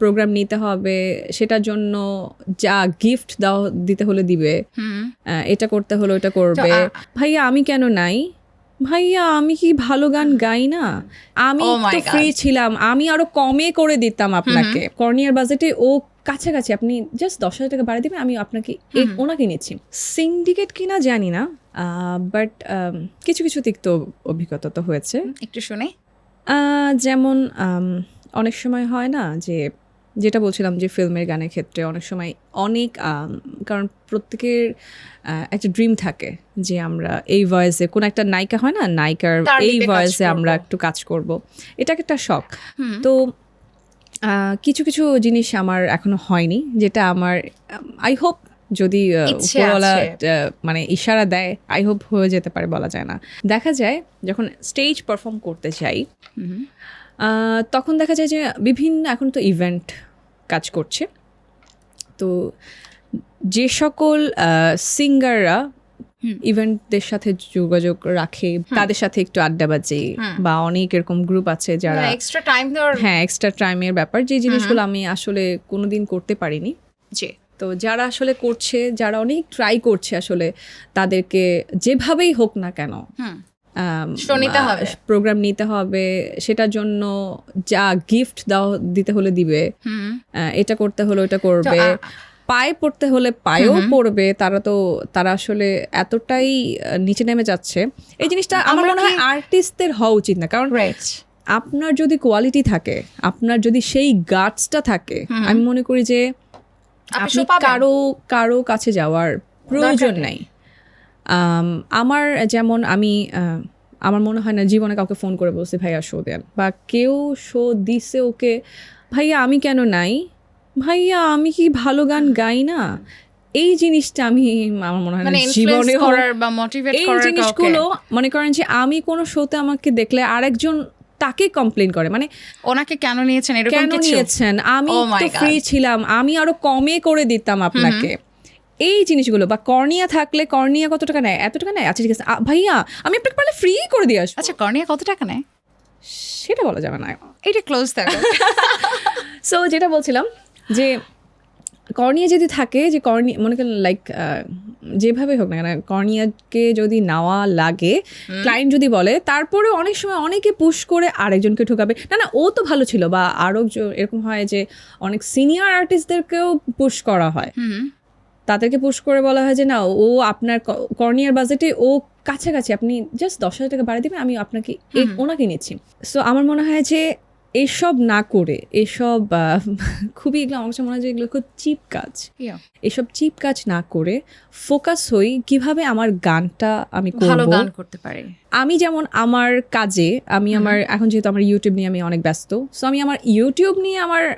Programme নিতে হবে সেটার জন্য যা গিফট দাও দিতে হলে দিবে। এটা করতে হলো এটা করবে। ভাইয়া আমি কেন নাই? ভাইয়া আমি কি ভালো গান গাই না? আমি Oh তো ফ্রি ছিলাম আমি আরও কমে করে দিতাম আপনাকে। কর্নিয়ার বাজেটে ও কাছাকাছি আপনি জাস্ট দশ হাজার টাকা বাড়িয়ে দিবেন আমি আপনাকে ওনাকে নিচ্ছি। সিন্ডিকেট কিনা জানি না বাট কিছু কিছু তিক্ত অভিজ্ঞতা তো হয়েছে। একটু শুনে। যেমন অনেক সময় হয় না যে যেটা বলছিলাম যে ফিল্মের গানের ক্ষেত্রে অনেক সময় অনেক কারণ প্রত্যেকের একটা ড্রিম থাকে যে আমরা এই ভয়েসে কোনো একটা নায়িকা হয় না নায়িকার এই ভয়েসে আমরা একটু কাজ করব। এটা একটা শখ। তো কিছু কিছু জিনিস আমার এখনও হয়নি যেটা আমার আই হোপ যদি উপরওয়ালা মানে ইশারা দেয় আই হোপ হয়ে যেতে পারে বলা যায় না। দেখা যায় যখন স্টেজ পারফর্ম করতে চাই তখন দেখা যায় যে বিভিন্ন এখন তো ইভেন্ট কাজ করছে। তো যে সকল সিঙ্গাররা ইভেন্টদের সাথে যোগাযোগ রাখে তাদের সাথে একটু আড্ডা বাজে বা অনেক এরকম গ্রুপ আছে যারা এক্সট্রা টাইম হ্যাঁ এক্সট্রা টাইমের ব্যাপার। যে জিনিসগুলো আমি আসলে কোনোদিন করতে পারিনি। জি। তো যারা আসলে করছে যারা অনেক ট্রাই করছে আসলে তাদেরকে যেভাবেই হোক না কেন প্রোগ্রাম নিতে হবে। সেটার জন্য যা গিফট দাও দিতে হলে দিবে। এটা করতে হলে ওটা করবে। পায়ে পড়তে হলে পায়েও পড়বে। তারা তো তারা আসলে এতটাই নিচে নেমে যাচ্ছে। এই জিনিসটা আমার মনে হয় আর্টিস্টদের হওয়া উচিত না। কারণ আপনার যদি কোয়ালিটি থাকে আপনার যদি সেই গার্ডসটা থাকে আমি মনে করি যে আপনি। কারও কারও কাছে যাওয়ার প্রয়োজন নাই। আমার যেমন আমি আমার মনে হয় না জীবনে কাউকে ফোন করে বলছে ভাইয়া শো দেন। বা কেউ শো দিছে ওকে ভাইয়া আমি কেন নাই? ভাইয়া আমি কি ভালো গান গাই না? এই জিনিসটা আমি আমার মনে হয় না মানে জীবনে করার বা মোটিভেট এই জিনিসগুলো মনে করেন যে আমি কোনো শোতে আমাকে দেখলে আরেকজন তাকে কমপ্লেন করে। মানে ওনাকে কেন নিয়েছেন? এরকম কেন নিয়েছেন? আমি Oh তো ফ্রি ছিলাম আমি আরও কমে করে দিতাম আপনাকে। এই জিনিসগুলো বা কর্নিয়া থাকলে কর্নিয়া কত টাকা নেয়? এত টাকা নেয়? আচ্ছা ঠিক আছে। আ, ভাইয়া আমি আপনাকে পারলে ফ্রি করে দিয়ে আসব। আচ্ছা কর্নিয়া কত টাকা নেয়? সেটা বলা যাবে না। এটা ক্লোজ থাকে। সো যেটা বলছিলাম যে কর্নিয়া যদি থাকে যে কর্নিয়া মনে করেন লাইক যেভাবে হোক না কেন কর্নিয়াকে যদি নেওয়া লাগে ক্লায়েন্ট যদি বলে তারপরে অনেক সময় অনেকে পুশ করে আরেকজনকে ঠোকাবে। না না ও তো ভালো ছিল বা আরও এরকম হয় যে অনেক সিনিয়র আর্টিস্টদেরকেও পুশ করা হয়। হুম। তাদেরকে পুশ করে বলা হয় যে না ও আপনার কর্নিয়ার বাজেটে ও কাছাকাছি আপনি জাস্ট দশ হাজার টাকা বাড়িয়ে দেবেন আমি আপনাকে ওনাকে নিচ্ছি। সো আমার মনে হয় যে এসব না করে এসব খুবই এগুলো আমার কাছে মনে হয় যে এগুলো খুব চিপ কাজ। এসব চিপ কাজ না করে ফোকাস হই কীভাবে আমার গানটা আমি ভালো গান করতে পারে। আমি যেমন আমার কাজে আমি আমার এখন যেহেতু আমার ইউটিউব নিয়ে আমি অনেক ব্যস্ত সো আমি আমার ইউটিউব নিয়ে আমার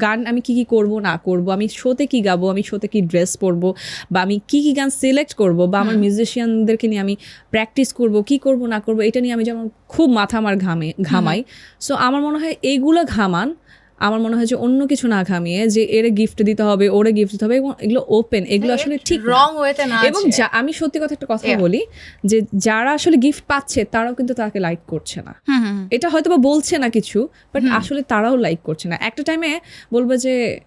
গান আমি কি কি করব না করব আমি শোতে কি গাবো আমি শোতে কি ড্রেস পরবো বা আমি কি কি গান সিলেক্ট করব বা আমার মিউজিশিয়ানদেরকে নিয়ে আমি প্র্যাকটিস করব কি করব না করব এটা নিয়ে আমি যেমন খুব মাথা আমার ঘামে ঘামাই। সো আমার মনে হয় এইগুলো ঘামান আমার মনে হয় যে অন্য কিছু না ঘামিয়ে যে এর গিফট দিতে হবে ওরে গিফট দিতে হবে এবং এগুলো ওপেন এগুলো আসলে ঠিক রং ওয়েতে না এবং আমি সত্যি কথা একটা কথা বলি যে যারা আসলে গিফট পাচ্ছে তারাও কিন্তু তাকে লাইক করছে না। এটা হয়তো বা বলছে না কিছু বাট আসলে তারাও লাইক করছে না। একটা টাইমে বলব যে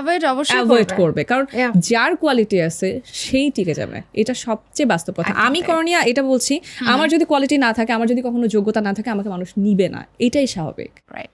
Avoid অবশ্যই অ্যাভয়েড করবে। কারণ যার কোয়ালিটি আছে সেই টিকে যাবে। এটা সবচেয়ে বাস্তব কথা আমি। করণীয়া এটা বলছি আমার যদি কোয়ালিটি না থাকে আমার যদি কখনো যোগ্যতা না থাকে আমাকে মানুষ নিবে না। এটাই স্বাভাবিক। Right.